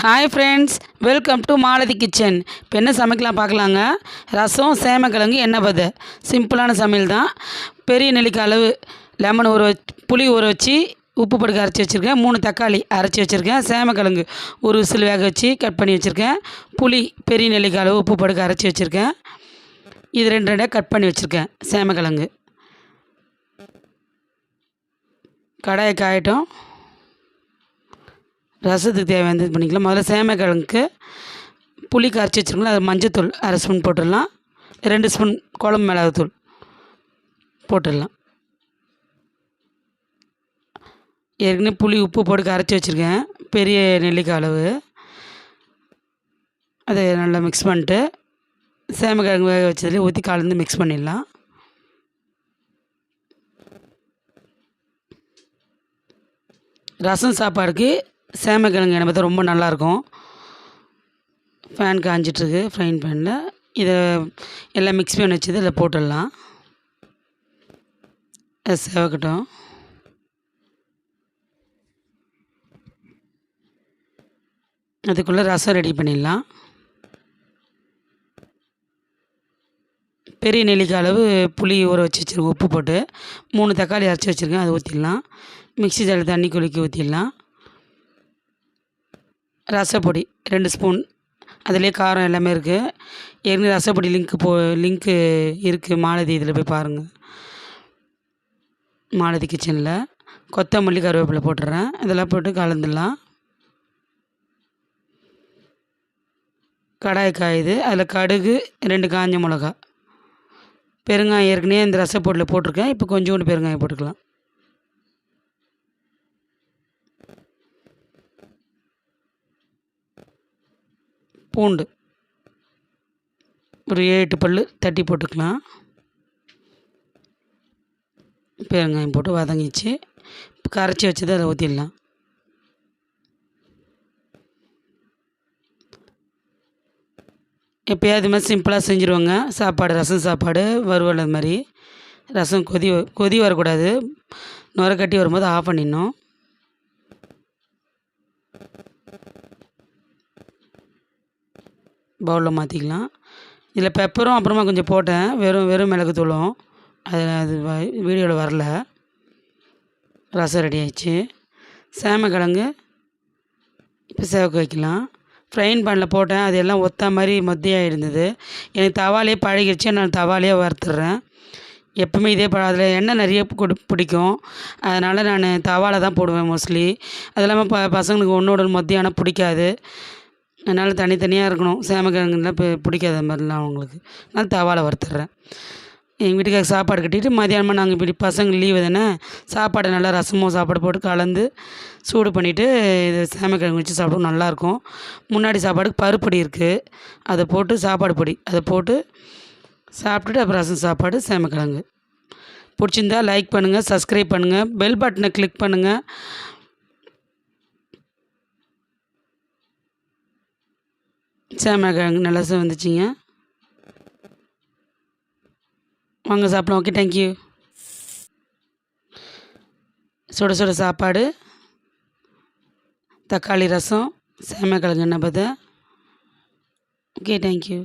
Hi friends welcome to Malathi kitchen இப்போ என்ன சமைக்கலாம் பார்க்கலாங்க? ரசம் சேமக்கிழங்கு எண்ணெய் பதை. சிம்பிளான சமையல் தான். பெரிய நெல்லிக்காய் அளவு லெமன் ஊற வச்சு புளி ஊற வச்சு உப்பு படுக்க அரைச்சி வச்சுருக்கேன். மூணு தக்காளி அரைச்சி வச்சுருக்கேன். சேமக்கிழங்கு ஒரு விசில் வேக வச்சு கட் பண்ணி வச்சுருக்கேன். புளி பெரிய நெல்லிக்காய் அளவு உப்பு படுக்க அரைச்சி வச்சுருக்கேன். இது ரெண்டு ரெண்டாக கட் பண்ணி வச்சுருக்கேன். சேமக்கிழங்கு. கடாயை காயட்டும். ரசத்துக்கு தேவையானது பண்ணிக்கலாம். முதல்ல சேமக்கிழங்கு புளி கரைச்சி வச்சுருக்கோம்ல அது மஞ்சத்தூள் அரை ஸ்பூன் போட்டுடலாம். ரெண்டு ஸ்பூன் குழம்பு மிளகாத்தூள் போட்டுடலாம். ஏற்கனவே புளி உப்பு போட்டு கரைச்சி வச்சுருக்கேன். பெரிய நெல்லிக்காய் அளவு. அதை நல்லா மிக்ஸ் பண்ணிட்டு சேமக்கிழங்கு வேக வச்சதுலேயே ஊற்றி கலந்து மிக்ஸ் பண்ணிடலாம். ரசம் சாப்பாடுக்கு சேமக்கிழங்கு எண்ணெய் பார்த்தா ரொம்ப நல்லாயிருக்கும். ஃபேன் காஞ்சிட்ருக்கு ஃப்ரைங் பேனில் இதை எல்லாம் மிக்ஸ் பண்ணி வச்சது இதில் போட்டுடலாம். அது சேவக்கட்டும். அதுக்குள்ளே ரசம் ரெடி பண்ணிடலாம். பெரிய நெல்லிக்காய் அளவு புளி ஊற வச்சு வச்சுருக்கேன் உப்பு போட்டு மூணு தக்காளி அரைச்சி வச்சுருக்கேன் அதை ஊற்றிடலாம் மிக்சி ஜாரில் தண்ணி குலுக்கி ஊற்றிடலாம் ரசப்பொடி ரெண்டு ஸ்பூன். அதிலே காரம் எல்லாமே இருக்குது ஏற்கனவே ரசப்பொடி லிங்க்கு போ லிங்க்கு இருக்குது மாலதி இதில் போய் பாருங்கள் மாலதி கிச்சனில் கொத்தமல்லி கருவேப்பிலை போட்டுறேன். இதெல்லாம் போட்டு கலந்துடலாம். கடாய் காயுது. அதில் கடுகு ரெண்டு காஞ்ச மிளகா பெருங்காயம் ஏற்கனவே இந்த ரசப்பொடியில் போட்டிருக்கேன். இப்போ கொஞ்சோண்டு பெருங்காயம் போட்டுக்கலாம். பூண்டு. ஒரு ஏழு பல் தட்டி போட்டுக்கலாம். பெருங்காயம் போட்டு வதங்கிச்சு கரைச்சி வச்சதை அதை ஊற்றிடலாம் எப்போயாவது மாதிரி சிம்பிளாக செஞ்சுருவோங்க. சாப்பாடு ரசம் சாப்பாடு வறுவல் அது மாதிரி. ரசம் கொதி கொதி வரக்கூடாது. நுரை கட்டி வரும்போது ஆஃப் பண்ணிடணும். பவுலில் மாற்றிக்கலாம் இதில் பெப்பரும் அப்புறமா கொஞ்சம் போட்டேன். வெறும் வெறும் மிளகுத்தூளும் அது அது வீடியோவில் வரல. ரசம் ரெடி ஆயிடுச்சு. சேமக்கிழங்கு இப்போ சேவக்க வைக்கலாம். ஃப்ரைன் பேனில் போட்டேன். அது எல்லாம் ஒத்த மாதிரி மத்தியாக இருந்தது. எனக்கு தவாலே பழகிடுச்சு நான் தவாலே வறுத்துட்றேன். எப்பவுமே இதே அதில் எண்ணெய் நிறைய கொடு பிடிக்கும். அதனால் நான் தவாவில் தான் போடுவேன் மோஸ்ட்லி அது இல்லாமல் ப பசங்களுக்கு ஒன்றோட மத்தியானம் பிடிக்காது. அதனால் தனித்தனியாக இருக்கணும். சேமக்கிழங்குலாம் இப்போ பிடிக்காத மாதிரிலாம் அவங்களுக்கு. நான் தவாவில் வறுத்துட்றேன். எங்கள் வீட்டுக்காக சாப்பாடு கட்டிட்டு மதியானமாக நாங்கள் இப்படி பசங்க லீவு தானே சாப்பாடு நல்லா ரசமும் சாப்பாடு போட்டு கலந்து சூடு பண்ணிவிட்டு இது சேமக்கிழங்கு வச்சு சாப்பிடுவோம் நல்லாயிருக்கும். முன்னாடி சாப்பாடுக்கு பருப்பொடி இருக்குது அதை போட்டு சாப்பாடு பொடி அதை போட்டு சாப்பிட்டுட்டு அப்புறம் ரசம் சாப்பாடு சேமக்கிழங்கு பிடிச்சிருந்தா லைக் பண்ணுங்கள் சப்ஸ்கிரைப் பண்ணுங்கள் பெல் பட்டனை கிளிக் பண்ணுங்கள் சேமக்கிழங்கு நல்லா வந்துச்சிங்க வாங்க சாப்பிடலாம். ஓகே தேங்க்யூ சுட சுட சாப்பாடு. தக்காளி ரசம் சேமக்கிழங்கு என்ன பத ஓகே தேங்க்யூ